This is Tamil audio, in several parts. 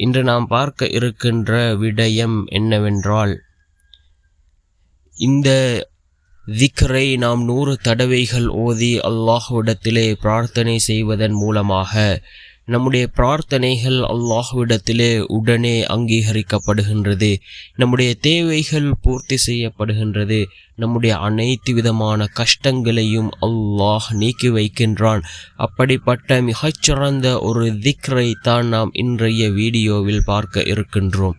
இன்று நாம் பார்க்க இருக்கின்ற விடயம் என்னவென்றால் இந்த திக்ரை நாம் நூறு தடவைகள் ஓதி அல்லாஹுவிடத்திலே பிரார்த்தனை செய்வதன் மூலமாக நம்முடைய பிரார்த்தனைகள் அல்லாஹ்விடத்திலே உடனே அங்கீகரிக்கப்படுகின்றது. நம்முடைய தேவைகள் பூர்த்தி செய்யப்படுகின்றது. நம்முடைய அனைத்து விதமான கஷ்டங்களையும் அல்லாஹ் நீக்கி வைக்கின்றான். அப்படிப்பட்ட மிகச்சிறந்த ஒரு திக்ரை தான் நாம் இன்றைய வீடியோவில் பார்க்க இருக்கின்றோம்.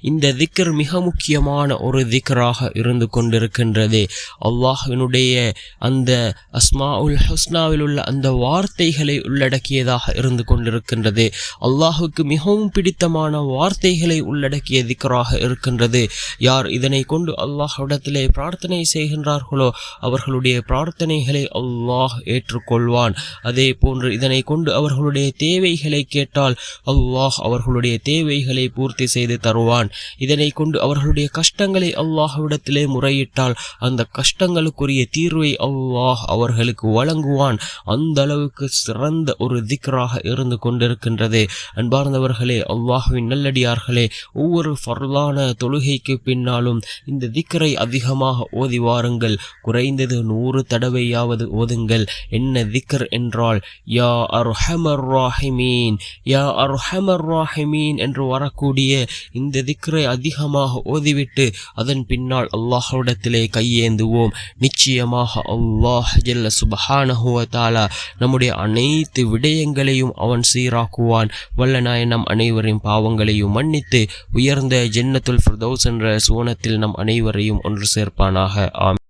இந்த திக்கர் மிக முக்கியமான ஒரு திக்கராக இருந்து கொண்டிருக்கின்றது. அல்லாஹினுடைய அந்த அஸ்மா உல் ஹஸ்னாவில் உள்ள அந்த வார்த்தைகளை உள்ளடக்கியதாக இருந்து கொண்டிருக்கின்றது. அல்லாஹுக்கு மிகவும் பிடித்தமான வார்த்தைகளை உள்ளடக்கிய திக்கராக இருக்கின்றது. யார் இதனை கொண்டு அல்லாஹிடத்திலே பிரார்த்தனை செய்கின்றார்களோ அவர்களுடைய பிரார்த்தனைகளை அல்லாஹ் ஏற்றுக்கொள்வான். அதே போன்று இதனை கொண்டு அவர்களுடைய தேவைகளை கேட்டால் அல்லாஹ் அவர்களுடைய தேவைகளை பூர்த்தி செய்து தருவான். தருவான் இதனை கொண்டு அவர்களுடைய கஷ்டங்களை அல்லாஹ்விடத்திலே முறையிட்டால் அந்த கஷ்டங்களுக்குரிய தீர்வை அல்லாஹ் அவர்களுக்கு வழங்குவான். அந்த அளவுக்கு சிறந்த ஒரு திக்ராக இருந்து கொண்டிருக்கின்றது. அன்பார்ந்தவர்களே அல்லாஹுவின் நல்லடியார்களே ஒவ்வொரு ஃபர்லான தொழுகைக்கு பின்னாலும் இந்த திக்கரை அதிகமாக ஓதி வாருங்கள். குறைந்தது நூறு தடவையாவது ஓதுங்கள். என்ன திக்கர் என்றால் யா அர்ஹமர் ராஹிமீன் யா அர்ஹமர் ராஹிமீன் என்று வரக்கூடிய இந்த இந்த திக்ரை அதிகமாக ஓதிவிட்டு அதன் பின்னால் அல்லாஹுடத்திலே கையேந்துவோம். நிச்சயமாக அல்லாஹ் ஜல்ல சுபஹானஹுவத்தாலா நம்முடைய அனைத்து விடயங்களையும் அவன் சீராக்குவான். வல்ல நம் அனைவரின் பாவங்களையும் மன்னித்து உயர்ந்த ஜென்னத்துல் ஃபிர்தௌஸ் என்ற சுவனத்தில் நம் அனைவரையும் ஒன்று சேர்ப்பானாக. ஆம்